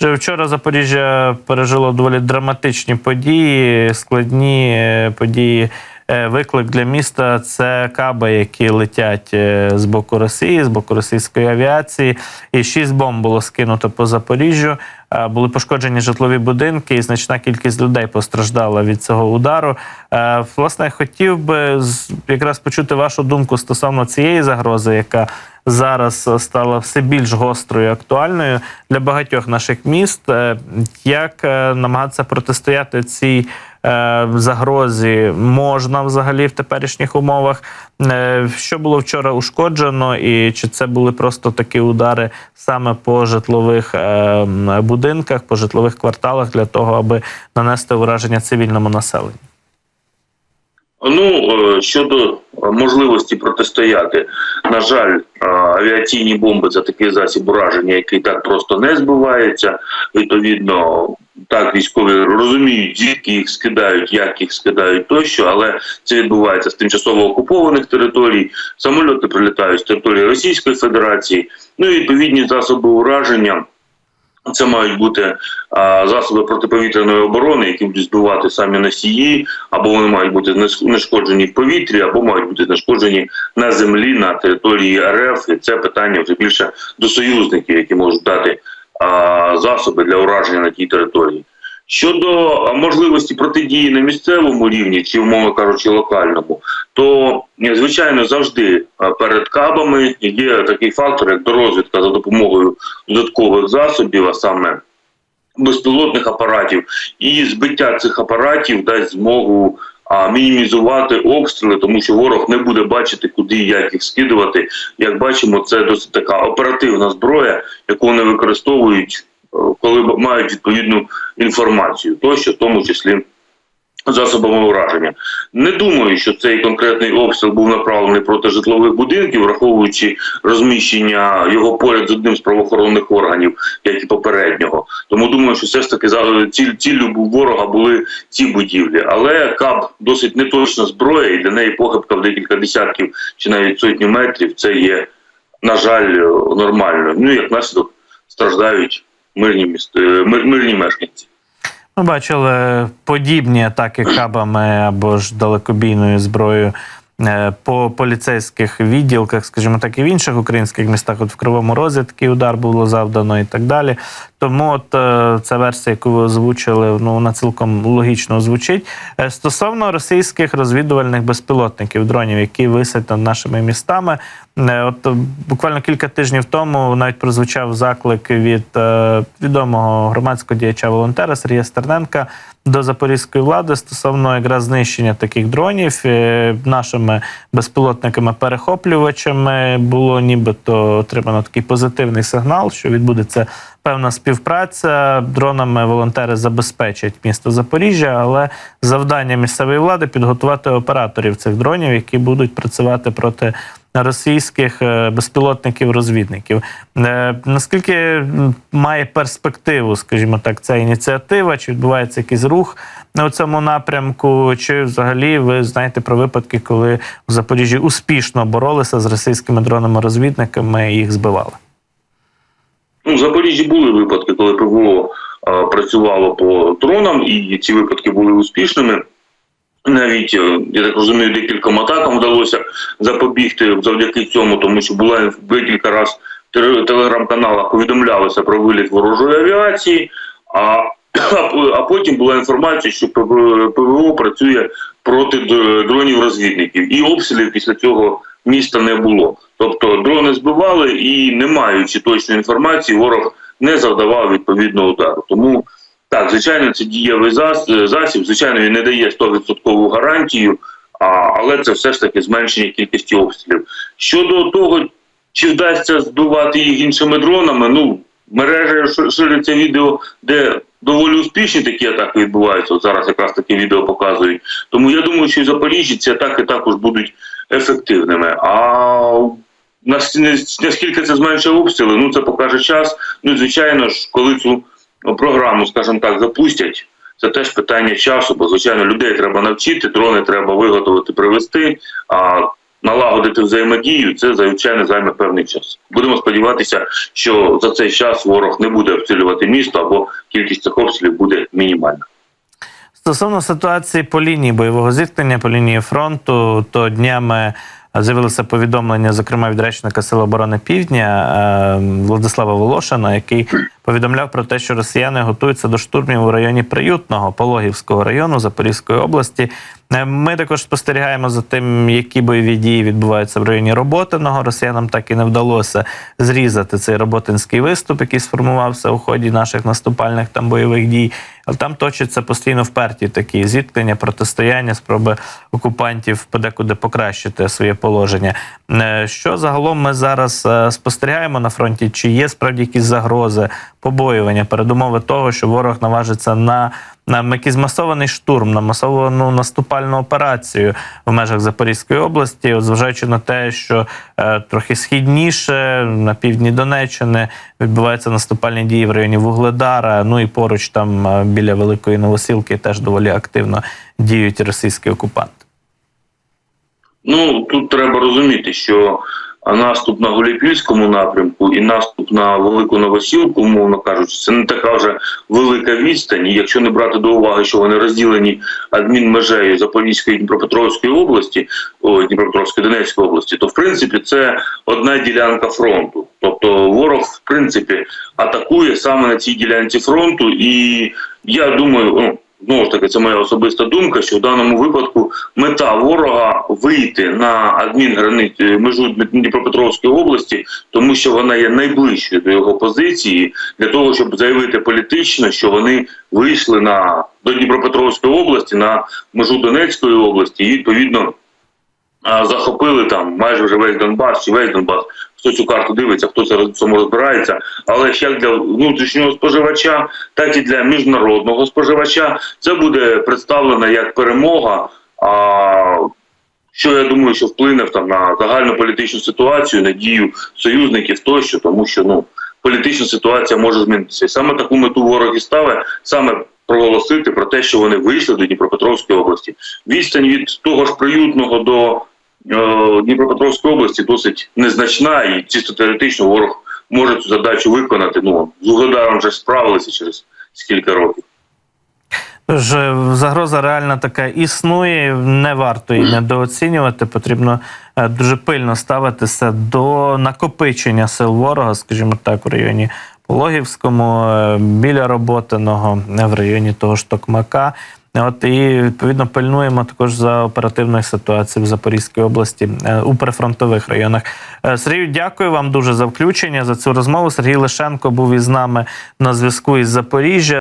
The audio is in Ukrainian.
Вчора Запоріжжя пережило доволі драматичні події, складні е, події. Е, Виклик для міста це каби, які летять е, з боку Росії, з боку російської авіації. І шість бомб було скинуто по Запоріжжю. Е, Були пошкоджені житлові будинки, і значна кількість людей постраждала від цього удару. Е, Власне, хотів би якраз почути вашу думку стосовно цієї загрози, яка зараз е, стала все більш гострою і актуальною для багатьох наших міст. Як намагатися протистояти цій загрозі можна взагалі в теперішніх умовах? Що було вчора ушкоджено, і чи це були просто такі удари саме по житлових м, будинках, по житлових кварталах для того, аби нанести ураження цивільному населенню? Ну е, щодо можливості протистояти, на жаль, е, авіаційні бомби це такий засіб ураження, який так просто не збивається. Відповідно, так військові розуміють, звідки їх скидають, як їх скидають тощо, але це відбувається з тимчасово окупованих територій. Самольоти прилітають з території Російської Федерації. Ну і відповідні засоби ураження. Це мають бути а, засоби протиповітряної оборони, які будуть збивати самі носії, або вони мають бути знеш- знешкоджені в повітрі, або мають бути знешкоджені на землі на території РФ. І це питання вже більше до союзників, які можуть дати а, засоби для ураження на тій території. Щодо можливості протидії на місцевому рівні, чи умовно кажучи, локальному, то звичайно завжди перед кабами є такий фактор, як дорозвідка за допомогою додаткових засобів, а саме безпілотних апаратів, і збиття цих апаратів дасть змогу мінімізувати обстріли, тому що ворог не буде бачити, куди і як їх скидувати. Як бачимо, це досить така оперативна зброя, яку вони використовують, е, коли мають відповідну інформацію, тощо в тому числі. Засобами ураження не думаю, що цей конкретний обстріл був направлений проти житлових будинків, враховуючи розміщення його поряд з одним з правоохоронних органів, як і попереднього. Тому думаю, що все ж таки ціль ціллю ворога були ці будівлі. Але КАБ досить неточна зброя, і для неї похибка в декілька десятків чи навіть сотню метрів. Це є на жаль нормально. Ну як наслідок страждають мирні міст, е, мир- мирні мешканці. Ми бачили подібні атаки кабами або ж далекобійною зброєю е, по поліцейських відділках, скажімо так, і в інших українських містах. От в Кривому Розі удар було завдано і так далі. Тому от е, ця версія, яку ви озвучили, ну вона цілком логічно звучить. Е, Стосовно російських розвідувальних безпілотників, дронів, які висять над нашими містами. Е, От буквально кілька тижнів тому навіть прозвучав заклик від відомого громадського діяча волонтера Сергія Стерненка до запорізької влади стосовно якраз знищення таких дронів нашими безпілотниками-перехоплювачами було нібито отримано такий позитивний сигнал, що відбудеться певна співпраця. Дронами волонтери забезпечать місто Запоріжжя, але завдання місцевої влади підготувати операторів цих дронів, які будуть працювати проти російських е, безпілотників-розвідників. Е, Наскільки має перспективу, скажімо так, ця ініціатива? Чи відбувається якийсь рух на цьому напрямку? Чи взагалі ви знаєте про випадки, коли в Запоріжжі успішно боролися з російськими дронами-розвідниками і їх збивали? Ну, в Запоріжжі були випадки, коли ПВО а, працювало по дронам, і ці випадки були успішними. Навіть, е, я так розумію, декільком атакам вдалося запобігти завдяки цьому, тому що була декілька разів в телеграм-каналах повідомлялося про виліт ворожої авіації, а, а потім була інформація, що ПВО працює проти дронів-розвідників, і обстрілів після цього міста не було. Тобто дрони збивали і, не маючи точної інформації, ворог не завдавав відповідного удару. Тому так, звичайно, це дієвий зас- засіб. Звичайно, він не дає 100% гарантію, але це все ж таки зменшення кількості обстрілів. Щодо того, чи вдасться збивати їх іншими дронами, ну ши- шириться відео, де доволі успішні такі атаки відбуваються. От зараз якраз такі відео показують. Тому я думаю, що і Запоріжжі ці атаки також будуть ефективними. А наскільки це зменшує обстріли, ну це покаже час. Ну звичайно ж, коли цю програму, скажімо так, запустять. Це теж питання часу, бо звичайно людей треба навчити, дрони треба виготовити, привезти. А налагодити взаємодію, це звичайно займе певний час. Будемо сподіватися, що за цей час ворог не буде обстрілювати місто або кількість цих обстрілів буде мінімальна. Стосовно ситуації по лінії бойового зіткнення, по лінії фронту, то днями з'явилося повідомлення, зокрема від речника Сил оборони Півдня е, Владислава Волошина, який повідомляв про те, що росіяни готуються до штурмів у районі Приютного Пологівського району Запорізької області. Е, Ми також спостерігаємо за тим, які бойові дії відбуваються в районі Роботиного. Росіянам так і не вдалося зрізати цей роботинський виступ, який сформувався у ході наших наступальних там бойових дій. Але там точаться постійно вперті такі зіткнення, протистояння, спроби окупантів подекуди покращити своє положення. Е, Що загалом ми зараз е, спостерігаємо на фронті? Чи є справді якісь загрози, побоювання, передумови того, що ворог наважиться на, на якийсь масований штурм, на масовану наступальну операцію в межах Запорізької області, от зважаючи на те, що е, трохи східніше на півдні Донеччини відбуваються наступальні дії в районі Вугледара. Ну і поруч там е, біля Великої Новосілки теж доволі активно діють російські окупанти. Ну тут треба розуміти, що наступ на Гуляйпільському напрямку і наступ на Велику Новосілку, умовно кажучи, це не така вже велика відстань. І якщо не брати до уваги, що вони розділені адмінмежею Запорізької і Дніпропетровської області, о, Дніпропетровської Донецької області, то в принципі це одна ділянка фронту. Тобто ворог, в принципі, атакує саме на цій ділянці фронту, і я думаю, ну. Знову ж таки, це моя особиста думка, що в даному випадку мета ворога вийти на адмінграницю межу Дніпропетровської області, тому що вона є найближчою до його позиції, для того, щоб заявити політично, що вони вийшли на до Дніпропетровської області на межу Донецької області, і відповідно захопили там майже вже весь Донбас чи весь Донбас. Хто цю карту дивиться, хто це цьому розбирається, але як для внутрішнього споживача, так і для міжнародного споживача це буде представлено як перемога. А що я думаю, що вплине там на загальну політичну ситуацію, на дію союзників тощо, тому що ну політична ситуація може змінитися. І саме таку мету ворог і ставить саме проголосити про те, що вони вийшли до Дніпропетровської області. Відстань від того ж приютного до Дніпропетровської області досить незначна, і чисто теоретично ворог може цю задачу виконати. Ну з Угледаром вже справилися через кілька років. Тож е, загроза реальна така існує, не варто її недооцінювати. Потрібно е, дуже пильно ставитися до накопичення сил ворога, скажімо так, в районі Пологівському, е, біля Роботиного, е, в районі того ж Токмака. От і відповідно пильнуємо також за оперативною ситуацією в Запорізькій області е, у прифронтових районах. Е, Сергію, дякую вам дуже за включення за цю розмову. Сергій Лишенко був із нами на зв'язку із Запоріжжя.